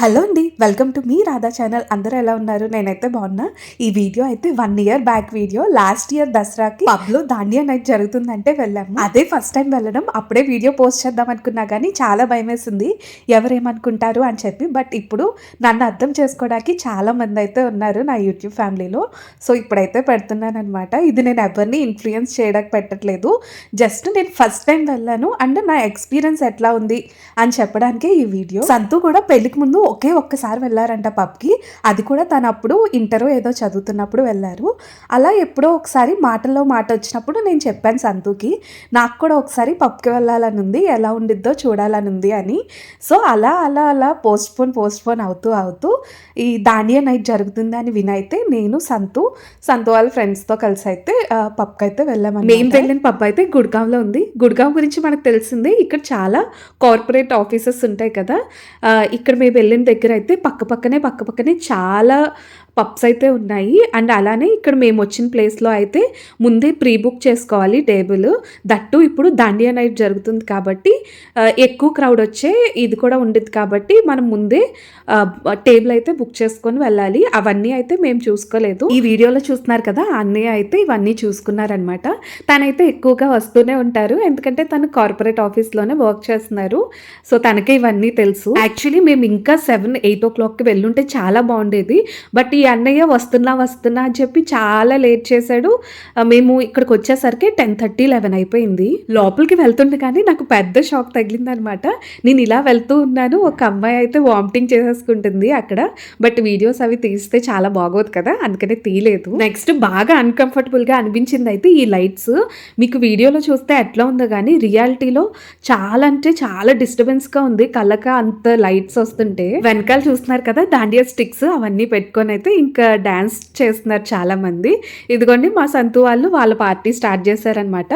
Hello అండి welcome to మీ Radha channel. అందరూ ఎలా ఉన్నారు? నేనైతే బాగున్నా. ఈ వీడియో అయితే one year back video. Last year దసరాకి పబ్లో దాండియా నైట్ జరుగుతుందంటే వెళ్ళాము. అదే ఫస్ట్ టైం వెళ్ళడం. అప్పుడే వీడియో పోస్ట్ చేద్దాం అనుకున్నా కానీ చాలా భయం వేసింది ఎవరేమనుకుంటారు అని చెప్పి బట్ ఇప్పుడు నన్ను అర్థం చేసుకోవడానికి చాలా మంది అయితే ఉన్నారు నా యూట్యూబ్ ఫ్యామిలీలో. సో ఇప్పుడైతే పెడుతున్నాను అనమాట ఇది నేను ఎవరిని ఇన్ఫ్లుయెన్స్ చేయడానికి పెట్టట్లేదు. జస్ట్ నేను ఫస్ట్ టైం వెళ్ళాను. అండ్ నా ఎక్స్పీరియన్స్ ఎట్లా ఉంది అని చెప్పడానికే ఈ వీడియో. సంతు కూడా పెళ్ళికి ముందు ఒకే ఒక్కసారి వెళ్ళారంట పబ్కి. అది కూడా తను అప్పుడు ఇంటరో ఏదో చదువుతున్నప్పుడు వెళ్ళారు. అలా ఎప్పుడో ఒకసారి మాటల్లో మాట వచ్చినప్పుడు నేను చెప్పాను సంతుకి నాకు కూడా ఒకసారి పబ్కి వెళ్ళాలని ఉంది ఎలా ఉండిద్దో చూడాలని ఉంది అని. సో అలా అలా అలా పోస్ట్ పోన్ పోస్ట్ పోన్ అవుతూ అవుతూ ఈ దానియా నైట్ జరుగుతుంది అని వినైతే నేను సంతు సంతు వాళ్ళ ఫ్రెండ్స్తో కలిసి అయితే పబ్కి అయితే వెళ్ళామని మేము వెళ్ళిన పబ్ అయితే గుడ్గావ్లో ఉంది. గుడ్గావ్ గురించి మనకు తెలిసిందే ఇక్కడ చాలా కార్పొరేట్ ఆఫీసెస్ ఉంటాయి కదా. ఇక్కడ మేము వెళ్ళిన దగ్గర అయితే పక్క పక్కనే పక్క పక్కనే చాలా పబ్స్ అయితే ఉన్నాయి. అండ్ అలానే ఇక్కడ మేము వచ్చిన ప్లేస్లో అయితే ముందే ప్రీ బుక్ చేసుకోవాలి టేబుల్. దట్టు ఇప్పుడు దాండియా నైట్ జరుగుతుంది కాబట్టి ఎక్కువ క్రౌడ్ వచ్చే ఇది కూడా ఉండేది కాబట్టి మనం ముందే టేబుల్ అయితే బుక్ చేసుకొని వెళ్ళాలి. అవన్నీ అయితే మేము చూసుకోలేదు. ఈ వీడియోలో చూస్తున్నారు కదా అన్నీ అన్నయ్య అయితే ఇవన్నీ చూసుకున్నారనమాట తనైతే ఎక్కువగా వస్తూనే ఉంటారు. ఎందుకంటే తను కార్పొరేట్ ఆఫీస్లోనే వర్క్ చేస్తున్నారు. సో తనకే ఇవన్నీ తెలుసు. యాక్చువల్లీ మేము ఇంకా సెవెన్ ఎయిట్ ఓ క్లాక్కి వెళ్ళుంటే చాలా బాగుండేది. బట్ ఈ అన్నయ్య వస్తున్నా వస్తున్నా అని చెప్పి చాలా లేట్ చేశాడు. మేము ఇక్కడికి వచ్చేసరికి టెన్ థర్టీ లెవెన్ అయిపోయింది. లోపలికి వెళ్తుండే కానీ నాకు పెద్ద షాక్ తగిలిందనమాట. నేను ఇలా వెళ్తూ ఉన్నాను. ఒక అమ్మాయి అయితే వామిటింగ్ చేసేసుకుంటుంది అక్కడ. బట్ వీడియోస్ అవి తీస్తే చాలా బాగోదు కదా అందుకనే తీయలేదు. నెక్స్ట్ బాగా అన్కంఫర్టబుల్గా అనిపించింది అయితే ఈ లైట్స్. మీకు వీడియోలో చూస్తే ఎట్లా ఉందో కానీ రియాలిటీలో చాలా అంటే చాలా డిస్టర్బెన్స్గా ఉంది. కళ్ళక అంత లైట్స్ వస్తుంటే. వెనకాల చూస్తున్నారు కదా దాండియా స్టిక్స్ అవన్నీ పెట్టుకొని అయితే ఇంకా డాన్స్ చేస్తున్నారు చాలా మంది ఇదిగోండి మా సంతు వాళ్ళు వాళ్ళ పార్టీ స్టార్ట్ చేశారనమాట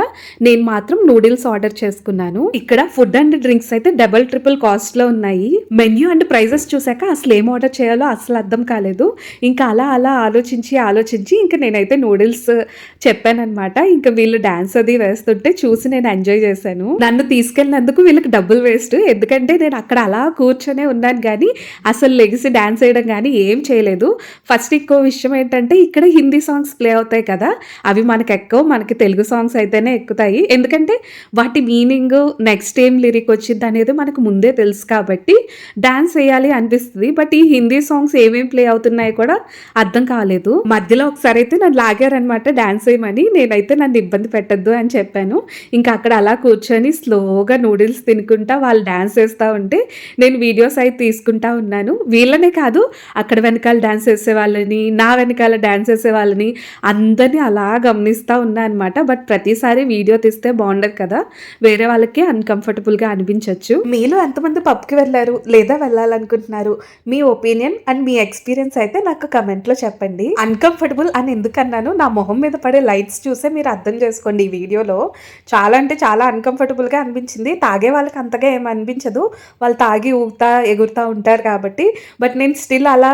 నేను మాత్రం నూడిల్స్ ఆర్డర్ చేసుకున్నాను. ఇక్కడ ఫుడ్ అండ్ డ్రింక్స్ అయితే డబల్ ట్రిపుల్ కాస్ట్లో ఉన్నాయి. మెన్యూ అండ్ ప్రైజెస్ చూసాక అసలు ఏం ఆర్డర్ చేయాలో అసలు అర్థం కాలేదు. ఇంకా అలా అలా ఆలోచించి ఆలోచించి ఇంకా నేనైతే నూడిల్స్ చెప్పానమాట ఇంకా వీళ్ళు డాన్స్ అది వేస్తుంటే చూసి నేను ఎంజాయ్ చేశాను. నన్ను తీసుకెళ్ళినందుకు వీళ్ళకి డబ్బులు వేస్ట్. ఎందుకంటే నేను అక్కడ అలా కూర్చొనే ఉన్నాను కానీ అసలు లెగిసి డాన్స్ వేయడం కానీ ఏం చేయలేదు. ఫస్ట్ ఇంకో విషయం ఏంటంటే ఇక్కడ హిందీ సాంగ్స్ ప్లే అవుతాయి కదా అవి మనకు ఎక్కువ మనకి తెలుగు సాంగ్స్ అయితేనే ఎక్కుతాయి. ఎందుకంటే వాటి మీనింగ్ నెక్స్ట్ ఏం లిరిక్ వచ్చింది అనేది మనకు ముందే తెలుసు కాబట్టి డాన్స్ వేయాలి అనిపిస్తుంది. బట్ ఈ హిందీ సాంగ్స్ ఏమేమి ప్లే అవుతున్నాయి కూడా అర్థం కాలేదు. మధ్యలో ఒకసారి అయితే నన్ను లాగారనమాట డాన్స్ వేయమని. నేనైతే నన్ను ఇబ్బంది పెట్టద్దు అని చెప్పాను. ఇంకా అక్కడ అలా కూర్చొని స్లోగా నూడిల్స్ తినుకుంటా వాళ్ళు డాన్స్ వేస్తూ ఉంటే నేను వీడియోస్ అయితే తీసుకుంటా ఉన్నాను. వీళ్ళనే కాదు అక్కడ వెనకాల డ్యాన్స్ వేసే వాళ్ళని నా వెనకాల డ్యాన్స్ వేసే వాళ్ళని అందరినీ అలా గమనిస్తూ ఉన్నా అనమాట బట్ ప్రతిసారి వీడియో తీస్తే బాగుండదు కదా. వేరే వాళ్ళకి అన్కంఫర్టబుల్గా అనిపించవచ్చు మీలో ఎంతమంది పబ్కి వెళ్ళారు లేదా వెళ్ళాలనుకుంటున్నారు? మీ ఒపీనియన్ అండ్ మీ ఎక్స్పీరియన్స్ అయితే నాకు కమెంట్లో చెప్పండి. అన్కంఫర్టబుల్ అని ఎందుకన్నాను నా మొహం మీద పడే లైట్స్ చూసే మీరు అర్థం చేసుకోండి ఈ వీడియోలో. చాలా అంటే చాలా అన్కంఫర్టబుల్గా అనిపించింది. తాగే వాళ్ళకి అంతగా ఏం అనిపించదు. వాళ్ళు తాగి ఊగుతా ఎగురుతూ ఉంటారు కాబట్టి. బట్ నేను స్టిల్ అలా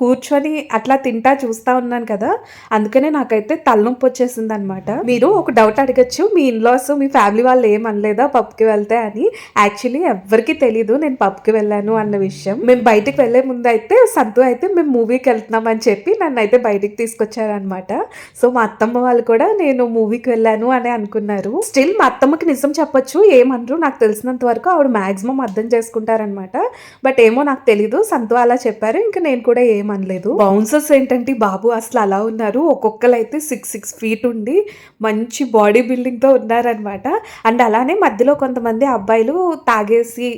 కూర్చొని అట్లా తింటా చూస్తూ ఉన్నాను కదా. అందుకనే నాకైతే తలనొప్పి వచ్చేసింది అనమాట మీరు ఒక డౌట్ అడగచ్చు మీ ఇన్లాస్ మీ ఫ్యామిలీ వాళ్ళు ఏం అనలేదా పబ్కి వెళ్తే అని. యాక్చువల్లీ ఎవరికి తెలీదు నేను పబ్కి వెళ్ళాను అన్న విషయం. మేము బయటికి వెళ్ళే ముందు అయితే సంతు అయితే మేము మూవీకి వెళ్తున్నాం అని చెప్పి నన్ను అయితే బయటికి తీసుకొచ్చారనమాట సో మా అత్తమ్మ వాళ్ళు కూడా నేను మూవీకి వెళ్ళాను అని అనుకున్నారు. స్టిల్ మా అత్తమ్మకి నిజం చెప్పొచ్చు ఏమనరు నాకు తెలిసినంత వరకు ఆవిడ మాక్సిమం అర్థం చేసుకుంటారనమాట బట్ ఏమో నాకు తెలీదు. సంతు అలా చెప్పారు. ఇంకా నేను కూడా ఏమనలేదు. బౌన్సర్స్ ఏంటంటే బాబు అసలు అలా ఉన్నారు. ఒక్కొక్కరు అయితే సిక్స్ సిక్స్ ఫీట్ ఉండి మంచి బాడీ బిల్డింగ్తో ఉన్నారనమాట అండ్ అలానే మధ్యలో కొంతమంది అబ్బాయిలు తాగేసి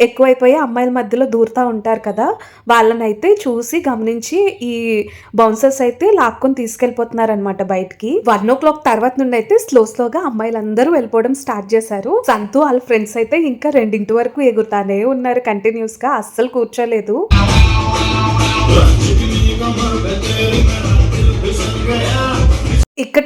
ఎక్కువైపోయి అమ్మాయిల మధ్యలో దూరుతూ ఉంటారు కదా. వాళ్ళనైతే చూసి గమనించి ఈ బౌన్సర్స్ అయితే లాక్కొని తీసుకెళ్ళిపోతున్నారనమాట బయటికి. వన్ ఓ క్లాక్ తర్వాత నుండి అయితే స్లో స్లోగా అమ్మాయిలందరూ వెళ్ళిపోవడం స్టార్ట్ చేశారు. సంతు వాళ్ళ ఫ్రెండ్స్ అయితే ఇంకా రెండింటి వరకు ఎగురుతానే ఉన్నారు కంటిన్యూస్గా గా. అస్సలు కూర్చోలేదు. ఇక్కడ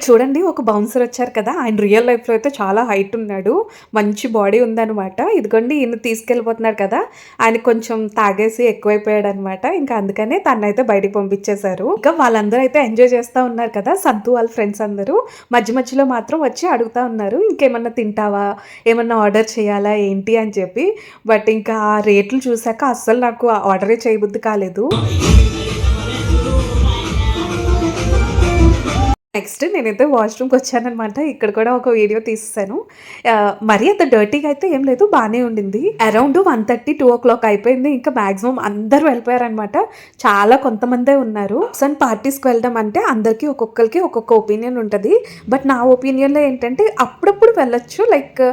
చూడండి ఒక బౌన్సర్ వచ్చారు కదా ఆయన రియల్ లైఫ్లో అయితే చాలా హైట్ ఉన్నాడు మంచి బాడీ ఉందన్నమాట. ఇదిగోండి ఈయన తీసుకెళ్ళిపోతున్నారు కదా ఆయన కొంచెం తాగేసి ఎక్కువైపోయాడు అనమాట ఇంకా అందుకనే తనైతే బయటికి పంపించేశారు. ఇంకా వాళ్ళందరూ అయితే ఎంజాయ్ చేస్తూ ఉన్నారు కదా సద్దు వాళ్ళ ఫ్రెండ్స్ అందరూ. మధ్య మధ్యలో మాత్రం వచ్చి అడుగుతా ఉన్నారు ఇంకేమన్నా తింటావా? ఏమన్నా ఆర్డర్ చేయాలా? ఏంటి? అని చెప్పి. బట్ ఇంకా ఆ రేట్లు చూసాక అస్సలు నాకు ఆర్డరే చేయబుద్ధి కాలేదు. నెక్స్ట్ నేనైతే వాష్రూమ్కి వచ్చానమాట ఇక్కడ కూడా ఒక వీడియో తీస్తాను మరీ అంత డర్టీగా అయితే ఏం లేదు బాగానే ఉండింది. Around one thirty two o'clock అయిపోయింది. ఇంకా మ్యాక్సిమం అందరూ వెళ్ళిపోయారనమాట చాలా కొంతమందే ఉన్నారు. సన్ పార్టీస్కి వెళ్ళడం అంటే అందరికీ ఒక్కొక్కరికి ఒక్కొక్క ఒపీనియన్ ఉంటుంది. బట్ నా ఒపీనియన్లో ఏంటంటే అప్పుడప్పుడు వెళ్ళొచ్చు. లైక్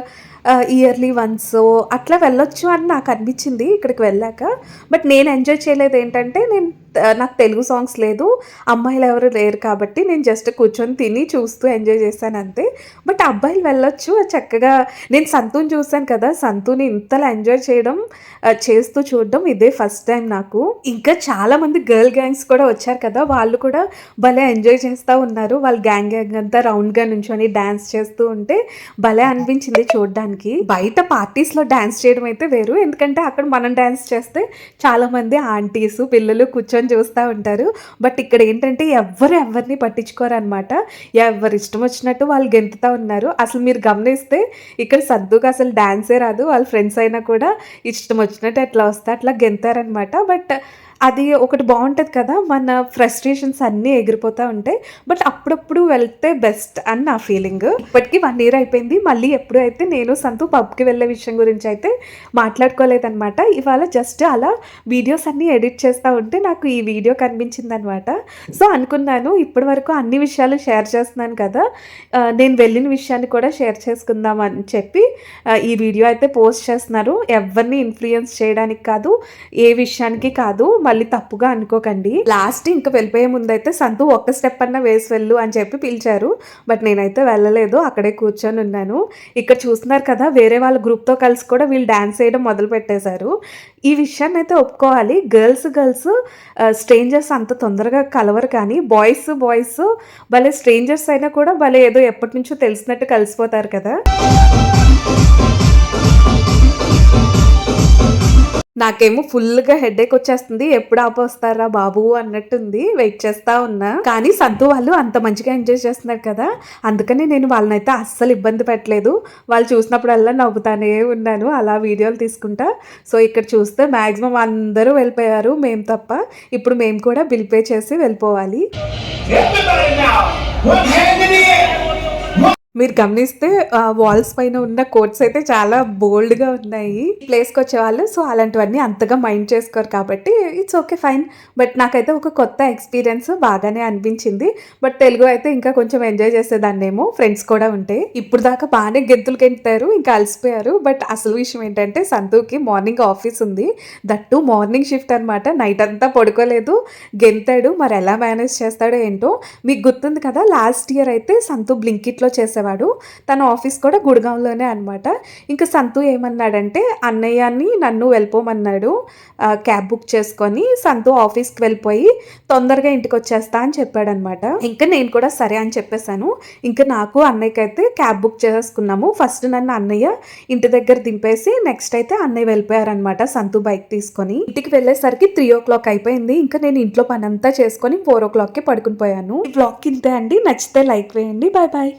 ఇయర్లీ వన్స్ అట్లా వెళ్ళొచ్చు అని నాకు అనిపించింది ఇక్కడికి వెళ్ళాక. బట్ నేను ఎంజాయ్ చేయలేదు ఏంటంటే నేను నాకు తెలుగు సాంగ్స్ లేదు. అమ్మాయిలు ఎవరు లేరు కాబట్టి నేను జస్ట్ కూర్చొని తిని చూస్తూ ఎంజాయ్ చేశాను అంతే. బట్ అబ్బాయిలు వెళ్ళొచ్చు చక్కగా నేను సంతూని చూశాను కదా సంతూని ఇంతలా ఎంజాయ్ చేయడం చేస్తూ చూడడం ఇదే ఫస్ట్ టైం నాకు. ఇంకా చాలామంది గర్ల్ గ్యాంగ్స్ కూడా వచ్చారు కదా వాళ్ళు కూడా భలే ఎంజాయ్ చేస్తూ ఉన్నారు. వాళ్ళు గ్యాంగ్ గ్యాంగ్ అంతా రౌండ్గా నుంచొని డ్యాన్స్ చేస్తూ ఉంటే భలే అనిపించింది చూడడానికి. బయట పార్టీస్లో డ్యాన్స్ చేయడం అయితే వేరు. ఎందుకంటే అక్కడ మనం డ్యాన్స్ చేస్తే చాలా మంది ఆంటీస్ పిల్లలు కూర్చొని చూస్తూ ఉంటారు. బట్ ఇక్కడ ఏంటంటే ఎవరు ఎవరిని పట్టించుకోరు అనమాట ఎవరు ఇష్టం వచ్చినట్టు వాళ్ళు గెంతుతూ ఉన్నారు. అసలు మీరు గమనిస్తే ఇక్కడ సర్దుగా అసలు డాన్సే రాదు. వాళ్ళ ఫ్రెండ్స్ అయినా కూడా ఇష్టం వచ్చినట్టు ఎట్లా వస్తే అట్లా గెంతారనమాట బట్ అది ఒకటి బాగుంటుంది కదా మన ఫ్రస్ట్రేషన్స్ అన్నీ ఎగిరిపోతూ ఉంటాయి. బట్ అప్పుడప్పుడు వెళ్తే బెస్ట్ అని నా ఫీలింగ్ ఇప్పటికీ వన్ ఇయర్ అయిపోయింది. మళ్ళీ ఎప్పుడు అయితే నేను సంతు పబ్కి వెళ్ళే విషయం గురించి అయితే మాట్లాడుకోలేదనమాట ఇవాళ జస్ట్ అలా వీడియోస్ అన్నీ ఎడిట్ చేస్తూ ఉంటే నాకు ఈ వీడియో కనిపించింది అనమాట సో అనుకున్నాను ఇప్పటి వరకు అన్ని విషయాలు షేర్ చేస్తున్నాను కదా. నేను వెళ్ళిన విషయాన్ని కూడా షేర్ చేసుకుందాం అని చెప్పి ఈ వీడియో అయితే పోస్ట్ చేస్తున్నారు. ఎవరిని ఇన్ఫ్లుయెన్స్ చేయడానికి కాదు ఏ విషయానికి కాదు. మళ్ళీ తప్పుగా అనుకోకండి. లాస్ట్ ఇంకా వెళ్ళిపోయే ముందు అయితే సంతు ఒక్క స్టెప్ అన్న వేసి వెళ్ళు అని చెప్పి పిలిచారు. బట్ నేనైతే వెళ్ళలేదు అక్కడే కూర్చొని ఉన్నాను. ఇక్కడ చూస్తున్నారు కదా వేరే వాళ్ళ గ్రూప్తో కలిసి కూడా వీళ్ళు డ్యాన్స్ చేయడం మొదలు పెట్టేశారు. ఈ విషయాన్ని అయితే ఒప్పుకోవాలి. గర్ల్స్ గర్ల్స్ స్ట్రేంజర్స్ అంత తొందరగా కలవరు కానీ బాయ్స్ బాయ్స్ భలే స్ట్రేంజర్స్ అయినా కూడా భలే ఏదో ఎప్పటి నుంచో తెలిసినట్టు కలిసిపోతారు కదా. నాకేమో ఫుల్గా హెడేక్ వచ్చేస్తుంది. ఎప్పుడు ఆపొస్తారా బాబు అన్నట్టుంది. వెయిట్ చేస్తా ఉన్నా. కానీ సంతు వాళ్ళు అంత మంచిగా ఎంజాయ్ చేస్తున్నారు కదా. అందుకని నేను వాళ్ళనైతే అస్సలు ఇబ్బంది పెట్టలేదు. వాళ్ళు చూసినప్పుడల్లా నవ్వుతానే ఉన్నాను. అలా వీడియోలు తీసుకుంటా. సో ఇక్కడ చూస్తే మ్యాక్సిమం అందరూ వెళ్ళిపోయారు. మేము తప్ప ఇప్పుడు మేము కూడా బిల్ పే చేసి వెళ్ళిపోవాలి. మీరు గమనిస్తే వాల్స్ పైన ఉన్న కోట్స్ అయితే చాలా బోల్డ్గా ఉన్నాయి. ప్లేస్కి వచ్చేవాళ్ళు సో అలాంటివన్నీ అంతగా మైండ్ చేసుకోరు కాబట్టి ఇట్స్ ఓకే ఫైన్ బట్ నాకైతే ఒక కొత్త ఎక్స్పీరియన్స్ బాగానే అనిపించింది. బట్ తెలుగు అయితే ఇంకా కొంచెం ఎంజాయ్ చేసేదాన్నేమో ఫ్రెండ్స్ కూడా ఉంటే. ఇప్పుడు దాకా బాగానే గెంతులు గెంటారు ఇంకా అలసిపోయారు. బట్ అసలు విషయం ఏంటంటే సంతూకి మార్నింగ్ ఆఫీస్ ఉంది. దట్టు మార్నింగ్ షిఫ్ట్ అనమాట నైట్ అంతా పడుకోలేదు. గెంతాడు మరి ఎలా మేనేజ్ చేస్తాడో ఏంటో. మీకు గుర్తుంది కదా లాస్ట్ ఇయర్ అయితే సంతూ బ్లింకిట్లో చేశారు. చేసేవాడు. తన ఆఫీస్ కూడా గుడిగాంలోనే అనమాట ఇంకా సంతు ఏమన్నాడంటే అన్నయ్యని నన్ను వెళ్ళిపోమన్నాడు. క్యాబ్ బుక్ చేసుకొని సంతు ఆఫీస్కి వెళ్ళిపోయి తొందరగా ఇంటికి వచ్చేస్తా అని చెప్పాడనమాట ఇంకా నేను కూడా సరే అని చెప్పేశాను. ఇంకా నాకు అన్నయ్యకి అయితే క్యాబ్ బుక్ చేసుకున్నాము. ఫస్ట్ నన్ను అన్నయ్య ఇంటి దగ్గర దింపేసి నెక్స్ట్ అయితే అన్నయ్య వెళ్ళిపోయారనమాట సంతు బైక్ తీసుకొని. ఇంటికి వెళ్ళేసరికి త్రీ ఓ క్లాక్ అయిపోయింది. ఇంకా నేను ఇంట్లో పని అంతా చేసుకొని ఫోర్ ఓ క్లాక్కి పడుకుని పోయాను. ఈ బ్లాగ్ ఇంతే అండి. నచ్చితే లైక్ వేయండి. Bye bye.